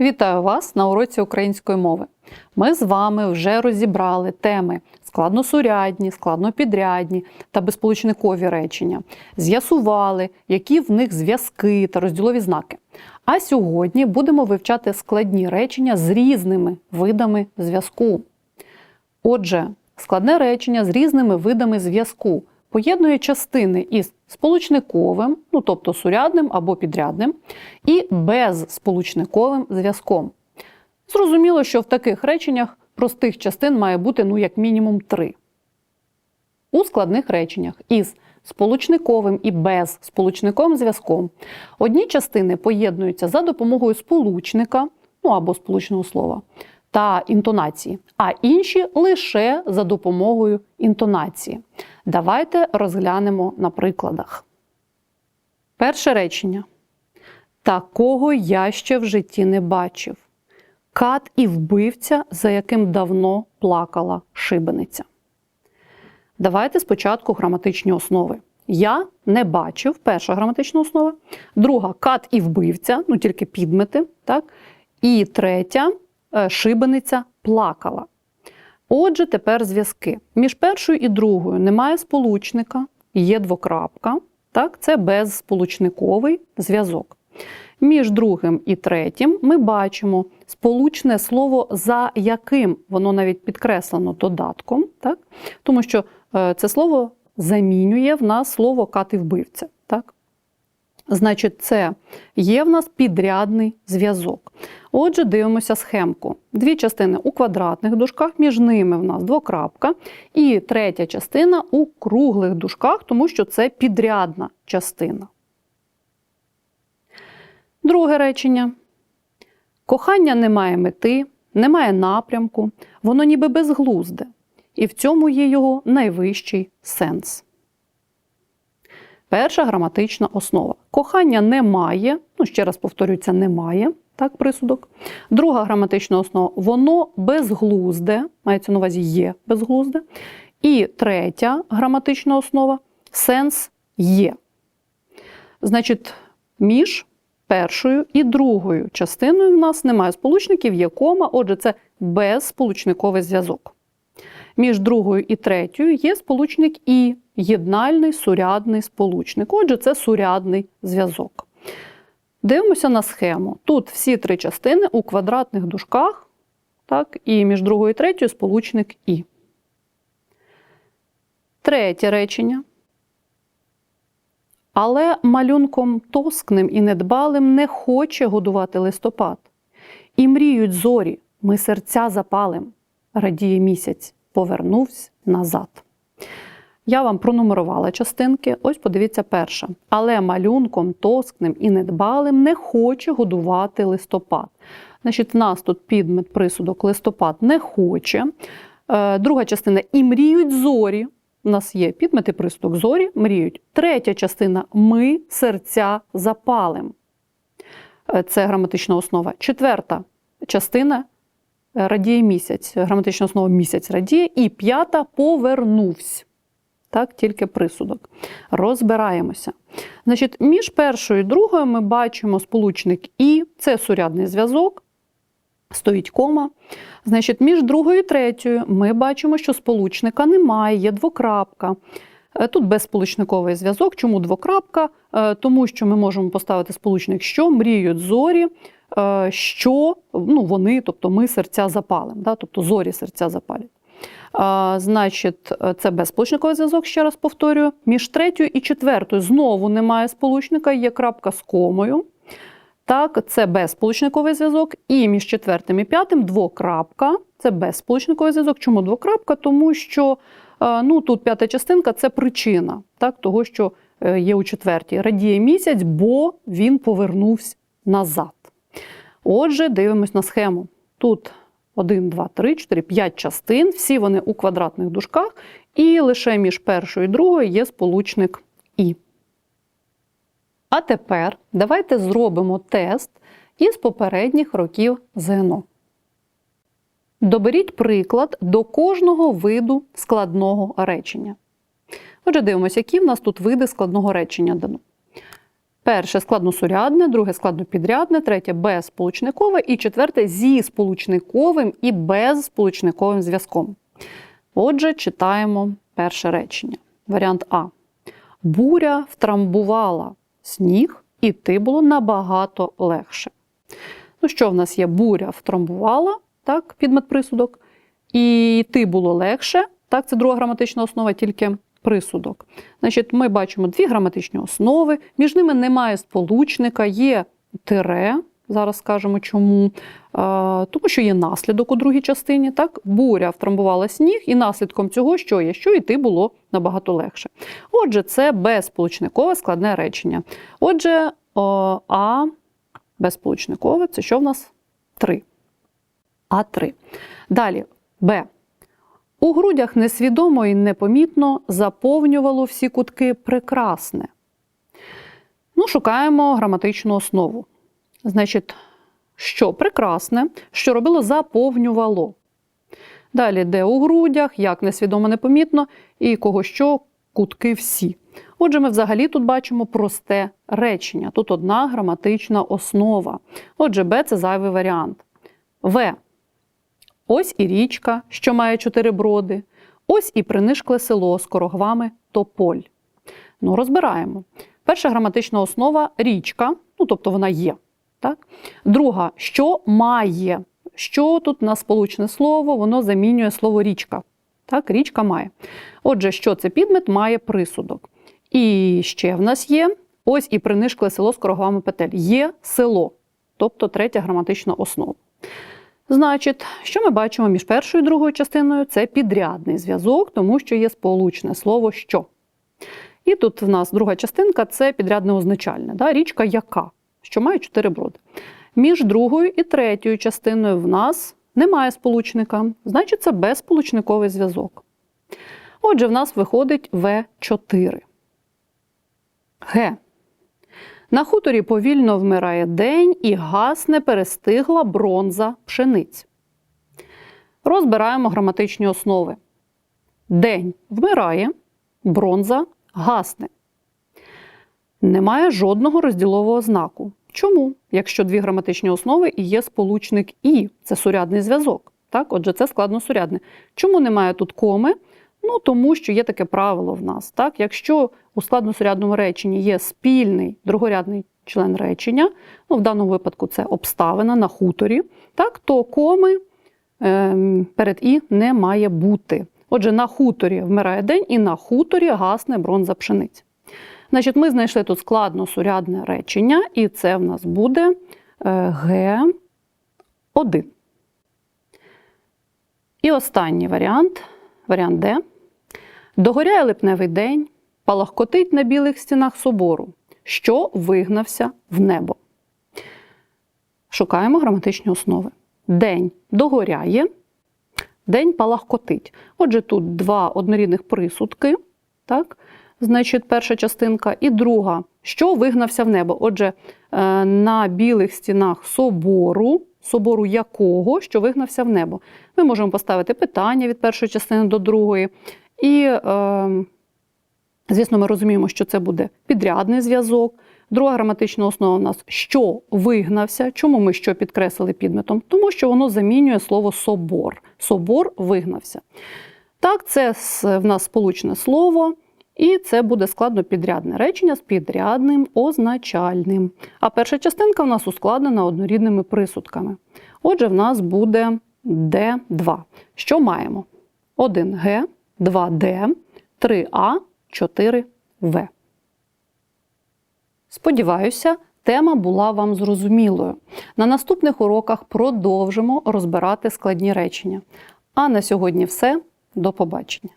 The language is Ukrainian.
Вітаю вас на уроці української мови. Ми з вами вже розібрали теми складносурядні, складнопідрядні та безполучникові речення, з'ясували, які в них зв'язки та розділові знаки. А сьогодні будемо вивчати складні речення з різними видами зв'язку. Отже, складне речення з різними видами зв'язку поєднує частини із сполучниковим, ну тобто сурядним або підрядним, і безсполучниковим зв'язком. Зрозуміло, що в таких реченнях простих частин має бути ну, як мінімум три. У складних реченнях із сполучниковим і безсполучниковим зв'язком одні частини поєднуються за допомогою сполучника, ну або сполучного слова, та інтонації, а інші лише за допомогою інтонації. Давайте розглянемо на прикладах. Перше речення. Такого я ще в житті не бачив. Кат і вбивця, за яким давно плакала шибениця. Давайте спочатку граматичні основи. Я не бачив перша граматична основа, друга кат і вбивця, ну тільки підмети. так? І третя шибениця плакала. Отже, тепер зв'язки. Між першою і другою немає сполучника, є двокрапка. Так? Це безсполучниковий зв'язок. Між другим і третім ми бачимо сполучне слово, за яким воно навіть підкреслено додатком, так? тому що е, це слово замінює в нас слово кати вбивця. Так? Значить, це є в нас підрядний зв'язок. Отже, дивимося схемку. Дві частини у квадратних дужках, між ними в нас двокрапка, і третя частина у круглих дужках, тому що це підрядна частина. Друге речення. Кохання не має мети, не має напрямку, воно ніби безглузде, і в цьому є його найвищий сенс. Перша граматична основа. Кохання немає, ну ще раз повторюю, це немає, так, присудок. Друга граматична основа воно безглузде, мається на увазі є безглузде. І третя граматична основа сенс є. Значить, між першою і другою частиною в нас немає сполучників, є кома, отже, це безсполучниковий зв'язок. Між другою і третьою є сполучник і єднальний сурядний сполучник. Отже, це сурядний зв'язок. Дивимося на схему. Тут всі три частини у квадратних дужках, так, і між другою і третьою сполучник І. Третє речення. Але малюнком тоскним і недбалим не хоче годувати листопад. І мріють зорі, ми серця запалим, радіє місяць, повернувся назад. Я вам пронумерувала частинки. Ось подивіться перша. Але малюнком тоскним і недбалим не хоче годувати листопад. Значить, в нас тут підмет присудок листопад не хоче. Е, друга частина і мріють зорі. У нас є підмети присудок зорі, мріють. Третя частина ми серця запалим. Е, це граматична основа. Четверта частина радіє місяць. Граматична основа місяць радіє. І п'ята повернувся. Так, тільки присудок. Розбираємося. Значить, Між першою і другою ми бачимо сполучник І, це сурядний зв'язок, стоїть кома. Значить, Між другою і третьою ми бачимо, що сполучника немає, є двокрапка. Е, тут безсполучниковий зв'язок. Чому двокрапка? Е, тому що ми можемо поставити сполучник, що мріють зорі, е, що ну, вони, тобто ми серця запалим, да? тобто зорі серця запалять. Значить, це безсполучниковий зв'язок, ще раз повторюю. Між третьою і четвертою знову немає сполучника, є крапка з комою. Так, це безсполучниковий зв'язок. І між четвертим і п'ятим двокрапка. Це безсполучниковий зв'язок. Чому двокрапка? Тому що ну, тут п'ята частинка це причина так, того, що е, є у четвертій. Радіє місяць, бо він повернувся назад. Отже, дивимось на схему. Тут 1, 2, 3, 4, 5 частин, всі вони у квадратних дужках, і лише між першою і другою є сполучник І. А тепер давайте зробимо тест із попередніх років ЗНО. Доберіть приклад до кожного виду складного речення. Отже, дивимося, які в нас тут види складного речення дано. Перше складносурядне, друге складнопідрядне, третє безсполучникове і четверте зі сполучниковим і безсполучниковим зв'язком. Отже, читаємо перше речення. Варіант А. Буря втрамбувала сніг, іти було набагато легше. Ну, що в нас є? Буря втрамбувала, так, підмет присудок, і йти було легше. Так, це друга граматична основа, тільки присудок. Значить, ми бачимо дві граматичні основи, між ними немає сполучника, є тире. Зараз скажемо чому. Тому що є наслідок у другій частині. Так, буря втрамбувала сніг, і наслідком цього що є? Що йти було набагато легше. Отже, це безсполучникове складне речення. Отже, А безсполучникове це що в нас? 3. А3. Далі Б. У грудях несвідомо і непомітно заповнювало всі кутки прекрасне. Ну, шукаємо граматичну основу. Значить, що прекрасне, що робило заповнювало. Далі, де у грудях, як несвідомо непомітно, і кого що кутки всі. Отже, ми взагалі тут бачимо просте речення. Тут одна граматична основа. Отже, Б це зайвий варіант. В. Ось і річка, що має чотири броди. Ось і принишкле село з корогвами тополь. Ну, розбираємо. Перша граматична основа річка, ну тобто вона є. Так? Друга, що має. Що тут на сполучне слово, воно замінює слово річка. Так, річка має. Отже, що це підмет має присудок. І ще в нас є ось і принишкле село з корогвами петель. Є село, тобто третя граматична основа. Значить, що ми бачимо між першою і другою частиною? Це підрядний зв'язок, тому що є сполучне слово що. І тут в нас друга частинка це підрядне означальне. Да? Річка яка, що має чотири броди. Між другою і третьою частиною в нас немає сполучника, значить, це безсполучниковий зв'язок. Отже, в нас виходить В4. Г. На хуторі повільно вмирає день і гасне перестигла бронза пшениць. Розбираємо граматичні основи. День вмирає, бронза гасне. Немає жодного розділового знаку. Чому? Якщо дві граматичні основи і є сполучник І, це сурядний зв'язок. Так? Отже, це складно сурядне. Чому немає тут коми? Ну, тому що є таке правило в нас. Так? Якщо у складносурядному реченні є спільний другорядний член речення, ну, в даному випадку це обставина на хуторі, так, то коми е, перед І не має бути. Отже, на хуторі вмирає день і на хуторі гасне бронза пшениць. Значить, Ми знайшли тут складносурядне речення, і це в нас буде е, Г1. І останній варіант варіант Д. Догоряє липневий день, палахкотить на білих стінах собору, що вигнався в небо. Шукаємо граматичні основи. День догоряє, день палахкотить. Отже, тут два однорідних присудки. Так? Значить, перша частинка, і друга, що вигнався в небо. Отже, е, на білих стінах собору, собору якого, що вигнався в небо. Ми можемо поставити питання від першої частини до другої. І, е, звісно, ми розуміємо, що це буде підрядний зв'язок. Друга граматична основа у нас що вигнався. Чому ми що підкреслили підметом? Тому що воно замінює слово собор. Собор вигнався. Так, це в нас сполучне слово. І це буде складно підрядне речення з підрядним означальним. А перша частинка в нас ускладнена однорідними присудками. Отже, в нас буде Д2. Що маємо? 1Г, 2Д, 3А, 4В. Сподіваюся, тема була вам зрозумілою. На наступних уроках продовжимо розбирати складні речення. А на сьогодні все. До побачення!